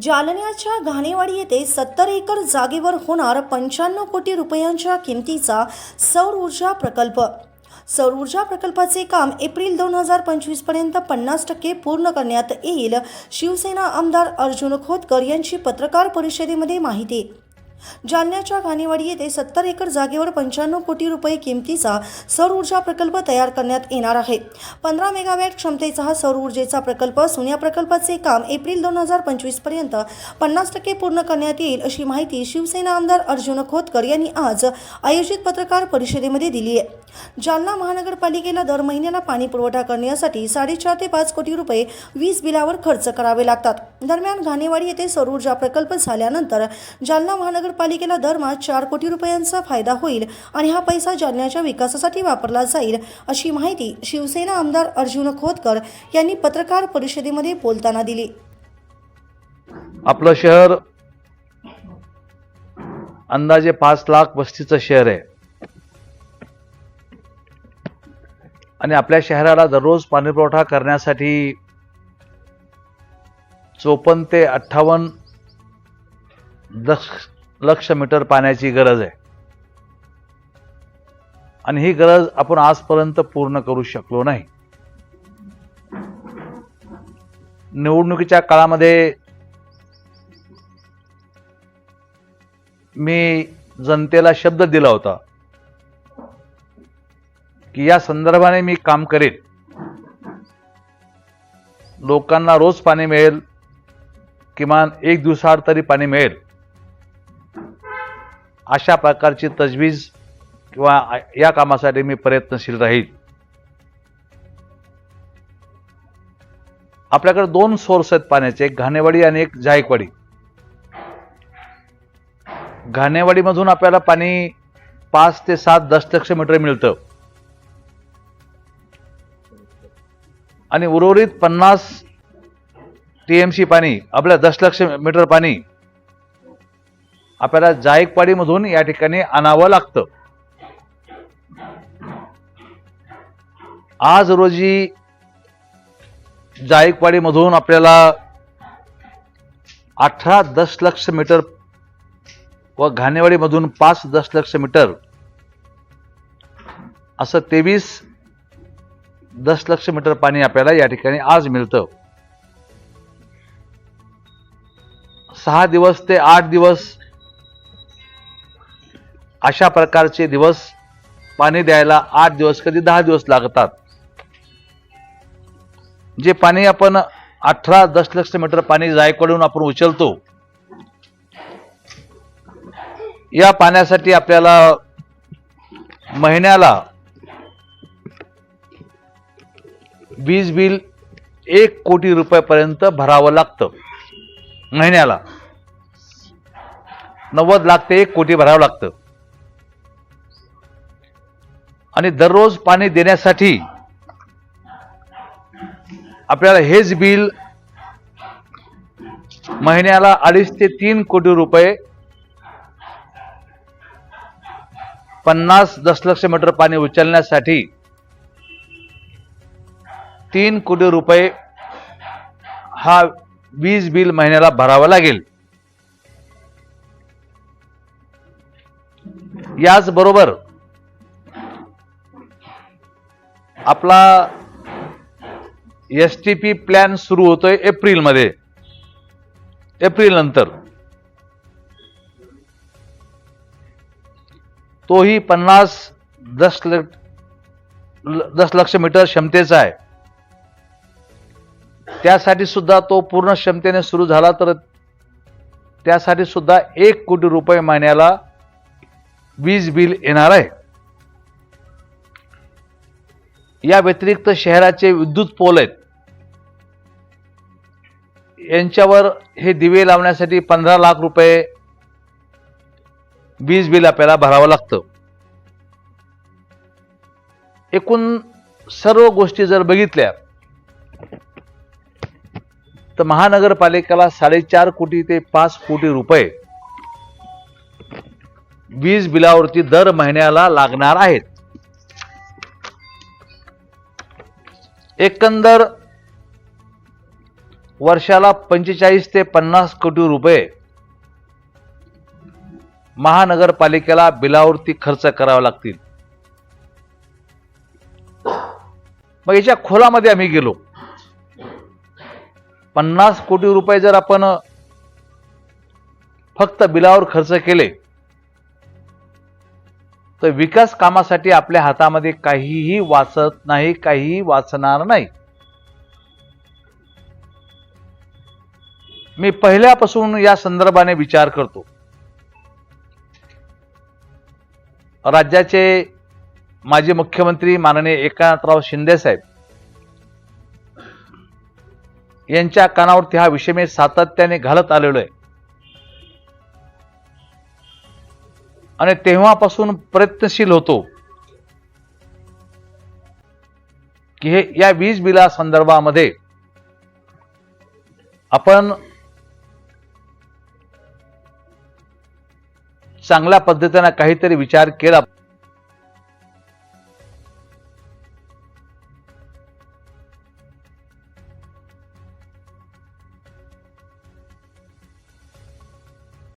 जालन्याच्या घाणेवाडी येथे सत्तर एकर जागेवर होणार पंच्याण्णव कोटी रुपयांच्या किमतीचा सौर ऊर्जा प्रकल्प. सौर ऊर्जा प्रकल्पाचे काम एप्रिल दोन हजार पंचवीसपर्यंत पन्नास टक्के पूर्ण करण्यात येईल शिवसेना आमदार अर्जुन खोतकर यांची पत्रकार परिषदेमध्ये माहिती. जालन्याच्या घाणेवाडी येथे सत्तर एकर जागेवर पंच्याण्णव कोटी रुपये किमतीचा सौर ऊर्जा प्रकल्प तयार करण्यात येणार आहे. पंधरा मेगावॅट क्षमतेचा हा सौर ऊर्जेचा प्रकल्प असून या प्रकल्पाचे काम एप्रिल दोन हजार पंचवीसपर्यंत पन्नास टक्के पूर्ण करण्यात येईल अशी माहिती शिवसेना आमदार अर्जुन खोतकर यांनी आज आयोजित पत्रकार परिषदेमध्ये दिली आहे. जालना महानगरपालिकेला दर महिन्याला पाणी पुरवठा करण्यासाठी साडेचार ते पाच कोटी रुपये वीज बिलावर खर्च करावे लागतात. दरम्यान घाणेवाडी येथे सौर ऊर्जा प्रकल्प झाल्यानंतर जालना महानगर महानगरपालिकेला दरमहा चार कोटी रुपयांचा फायदा होईल आणि हा पैसा जालन्याच्या विकासासाठी वापरला जाईल अशी माहिती शिवसेना आमदार अर्जुन खोतकर यांनी पत्रकार परिषदेमध्ये बोलताना दिली. आपलं शहर अंदाजे पाच लाख वस्तीचं शहर आहे. आणि आपल्या शहराला दररोज पाणीपुरवठा करण्यासाठी चोपन्न ते अठ्ठावन्न दश लक्ष मीटर पाण्याची गरज आहे. आणि ही गरज आपण आजपर्यंत पूर्ण करू शकलो नाही. निवडणुकीच्या काळामध्ये मी जनतेला शब्द दिला होता की या संदर्भाने मी काम करेन. लोकांना रोज पाणी मिळेल किमान एक दिवसाआड तरी पाणी मिळेल. अशा प्रकारची तजवीज किंवा या कामासाठी मी प्रयत्नशील राहील. आपल्याकडे दोन सोर्स आहेत पाण्याचे एक घाणेवाडी आणि एक जायकवाडी. घाणेवाडीमधून आपल्याला पाणी पाच ते सात दशलक्ष मीटर मिळतं. आणि उर्वरित पन्नास टीएमसी पाणी आपल्या दशलक्ष मीटर पाणी आपल्याला जायकवाडीमधून या ठिकाणी आणावं लागतं. आज रोजी जायकवाडीमधून आपल्याला अठरा दशलक्ष मीटर व घाणेवाडीमधून पाच दशलक्ष मीटर असं तेवीस दशलक्ष मीटर पाणी आपल्याला या ठिकाणी आज मिळतं. सहा दिवस ते आठ दिवस अशा प्रकारचे दिवस पाणी द्यायला आठ दिवस कधी दहा दिवस लागतात. जे पाणी आपण अठरा दशलक्ष मीटर पाणी जायकडून आपण उचलतो या पाण्यासाठी आपल्याला महिन्याला वीज बिल एक कोटी रुपयापर्यंत भरावं लागतं. महिन्याला नव्वद लाख ते एक कोटी भरावं लागतं. आणि दररोज पाणी देण्यासाठी आपल्याला हेच बिल महिन्याला अडीच ते तीन कोटी रुपये पन्नास दशलक्ष मीटर पाणी उचलण्यासाठी तीन कोटी रुपये हा वीज बिल महिन्याला भरावा लागेल. याचबरोबर आपला एस टी पी प्लॅन सुरू होतोय एप्रिलमध्ये. एप्रिल नंतर. तोही पन्नास दशल दस लक्ष मीटर क्षमतेचा आहे. त्यासाठी सुद्धा तो पूर्ण क्षमतेने सुरू झाला तर त्यासाठी सुद्धा एक कोटी रुपये महिन्याला वीज बिल येणार आहे. या व्यतिरिक्त शहराचे विद्युत पोल आहेत. यांच्यावर हे दिवे लावण्यासाठी पंधरा लाख रुपये वीज बिल आपल्याला भरावं लागतं. एकूण सर्व गोष्टी जर बघितल्या तर महानगरपालिकेला साडेचार कोटी ते पाच कोटी रुपये वीज बिलावरती दर महिन्याला लागणार आहेत. एकंदर वर्षाला पंचेचाळीस ते पन्नास कोटी रुपये महानगरपालिकेला बिलावरती खर्च करावे लागतील. मग याच्या खोलामध्ये आम्ही गेलो. पन्नास कोटी रुपये जर आपण फक्त बिलावर खर्च केले तर विकास कामासाठी आपल्या हातामध्ये काहीही वाचत नाही काहीही वाचणार नाही. मी पहिल्यापासून या संदर्भाने विचार करतो. राज्याचे माजी मुख्यमंत्री माननीय एकनाथराव शिंदे साहेब यांच्या कानावरती हा विषय मी सातत्याने घालत आलेलो आहे. आणि तेव्हापासून प्रयत्नशील होतो. की हे या वीज बिला संदर्भामध्ये आपण चांगल्या पद्धतीने काहीतरी विचार केला.